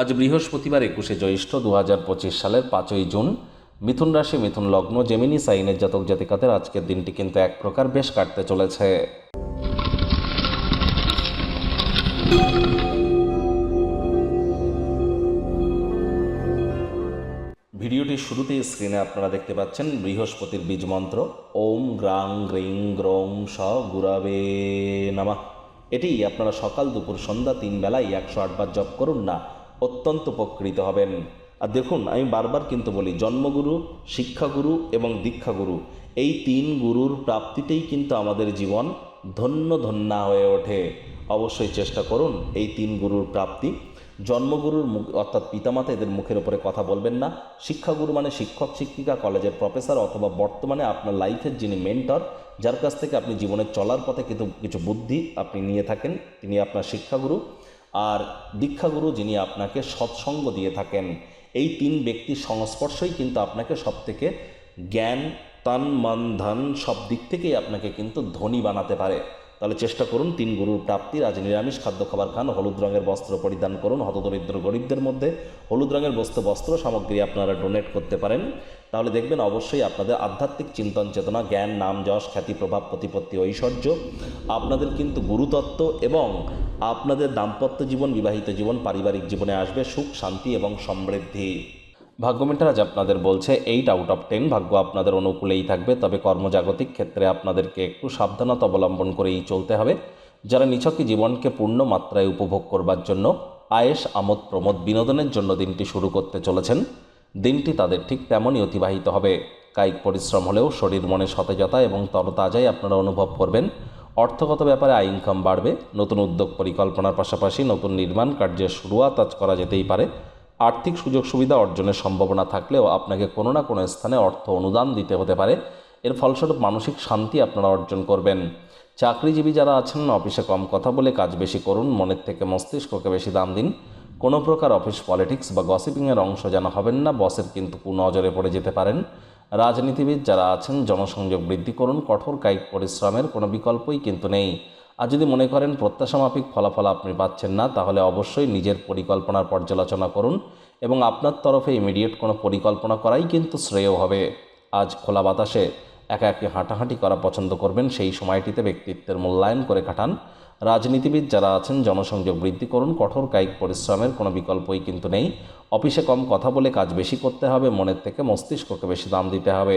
আজ বৃহস্পতিবার একুশে জ্যৈষ্ঠ দু হাজার পঁচিশ সালের পাঁচই জুন। মিথুন রাশি, মিথুন লগ্ন, জেমিনি, সাইনের জাতক জাতিকাদের আজকের দিনটি কিন্তু এক প্রকার বেশ কাটতে চলেছে। ভিডিওটির শুরুতেই স্ক্রিনে আপনারা দেখতে পাচ্ছেন বৃহস্পতির বীজ মন্ত্র। ওম গ্রাং গ্রিং গ্রং স গুরাবে নামা। এটি আপনারা সকাল দুপুর সন্ধ্যা তিন বেলায় একশো আটবার জপ করুন না অত্যন্ত উপকৃত হবেন। আর দেখুন, আমি বারবার কিন্তু বলি, জন্মগুরু, শিক্ষাগুরু এবং দীক্ষাগুরু, এই তিন গুরুর প্রাপ্তিতেই কিন্তু আমাদের জীবন ধন্য ধন্যা হয়ে ওঠে। অবশ্যই চেষ্টা করুন এই তিন গুরুর প্রাপ্তি। জন্মগুরুর মুখ, অর্থাৎ পিতামাতা এদের মুখের উপরে কথা বলবেন না। শিক্ষাগুরু মানে শিক্ষক, শিক্ষিকা, কলেজের প্রফেসর অথবা বর্তমানে আপনার লাইফের যিনি মেন্টর, যার কাছ থেকে আপনি জীবনে চলার পথে কিন্তু কিছু বুদ্ধি আপনি নিয়ে থাকেন। তিনি আপনার শিক্ষাগুরু। আর দীক্ষাগুরু যিনি আপনাকে সৎসঙ্গ দিয়ে থাকেন, এই তিন ব্যক্তির সংস্পর্শই কিন্তু আপনাকে সব থেকে জ্ঞান, তান, মান, ধন সব দিক থেকেই আপনাকে কিন্তু ধনী বানাতে পারে। তাহলে চেষ্টা করুন তিন গুরুর প্রাপ্তির। আজ নিরামিষ খাদ্য খাবার খান, হলুদ রঙের বস্ত্র পরিধান করুন। হতদরিদ্র গরিবদের মধ্যে হলুদ রঙের বস্ত্র বস্ত্র সামগ্রী আপনারা ডোনেট করতে পারেন। তাহলে দেখবেন অবশ্যই আপনাদের আধ্যাত্মিক চিন্তন চেতনা, জ্ঞান, নাম, যশ, খ্যাতি, প্রভাব, প্রতিপত্তি, ঐশ্বর্য আপনাদের কিন্তু গুরুতত্ত্ব এবং আপনাদের দাম্পত্য জীবন, বিবাহিত জীবন, পারিবারিক জীবনে আসবে সুখ, শান্তি এবং সমৃদ্ধি। ভাগ্যমিটার আজ আপনাদের বলছে এইট আউট অফ টেন ভাগ্য আপনাদের অনুকূলেই থাকবে, তবে কর্মজাগতিক ক্ষেত্রে আপনাদেরকে একটু সাবধানতা অবলম্বন করেই চলতে হবে। যারা নিছকই জীবনকে পূর্ণ মাত্রায় উপভোগ করবার জন্য আয়েস আমোদ, প্রমোদ বিনোদনের জন্য দিনটি শুরু করতে চলেছেন, দিনটি তাদের ঠিক তেমনই অতিবাহিত হবে। কায়িক পরিশ্রম হলেও শরীর মনে সতেজতা এবং তরতাজাই আপনারা অনুভব করবেন। অর্থগত ব্যাপারে আয় ইনকাম বাড়বে, নতুন উদ্যোগ পরিকল্পনার পাশাপাশি নতুন নির্মাণ কার্যের শুরুয়াত আজ করা যেতেই পারে। আর্থিক সুযোগ সুবিধা অর্জনের সম্ভাবনা থাকলেও আপনাকে কোনো না কোনো স্থানে অর্থ অনুদান দিতে হতে পারে। এর ফলস্বরূপ মানসিক শান্তি আপনারা অর্জন করবেন। চাকরিজীবী যারা আছেন না অফিসে কম কথা বলে কাজ বেশি করুন, মনের থেকে মস্তিষ্ককে বেশি দাম দিন। কোনো প্রকার অফিস পলিটিক্স বা গসিপিংয়ের অংশ যেন হবেন না, বসের কিন্তু কুনজরে পড়ে যেতে পারেন। রাজনীতিবিদ যারা আছেন, জনসংযোগ বৃদ্ধি করুন, কঠোর কায়িক পরিশ্রমের কোনো বিকল্পই কিন্তু নেই। আর যদি মনে করেন প্রত্যাশামাফিক ফলাফল আপনি পাচ্ছেন না, তাহলে অবশ্যই নিজের পরিকল্পনার পর্যালোচনা করুন এবং আপনার তরফে ইমিডিয়েট কোনো পরিকল্পনা করাই কিন্তু শ্রেয় হবে। আজ খোলা বাতাসে একা একে হাঁটাহাঁটি করা পছন্দ করবেন, সেই সময়টিতে ব্যক্তিত্বের মূল্যায়ন করে কাটান রাজনীতিবিদ যারা আছেন, জনসংযোগ বৃদ্ধি করুন, কঠোর কায়িক পরিশ্রমের কোনো বিকল্পই কিন্তু নেই। অফিসে কম কথা বলে কাজ বেশি করতে হবে, মনের থেকে মস্তিষ্ককে বেশি দাম দিতে হবে।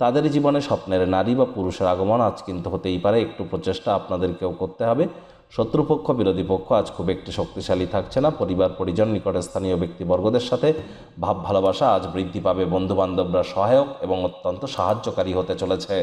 তাদের জীবনে স্বপ্নের নারী বা পুরুষের আগমন আজ কিন্তু হতেই পারে। একটু প্রচেষ্টা আপনাদেরকেও করতে হবে। শত্রুপক্ষ, বিরোধী পক্ষ আজ খুব একটি শক্তিশালী থাকছে না। পরিবার, পরিজন, নিকটে স্থানীয় ব্যক্তিবর্গদের সাথে ভাব, ভালোবাসা আজ বৃদ্ধি পাবে। বন্ধুবান্ধবরা সহায়ক এবং অত্যন্ত সাহায্যকারী হতে চলেছে।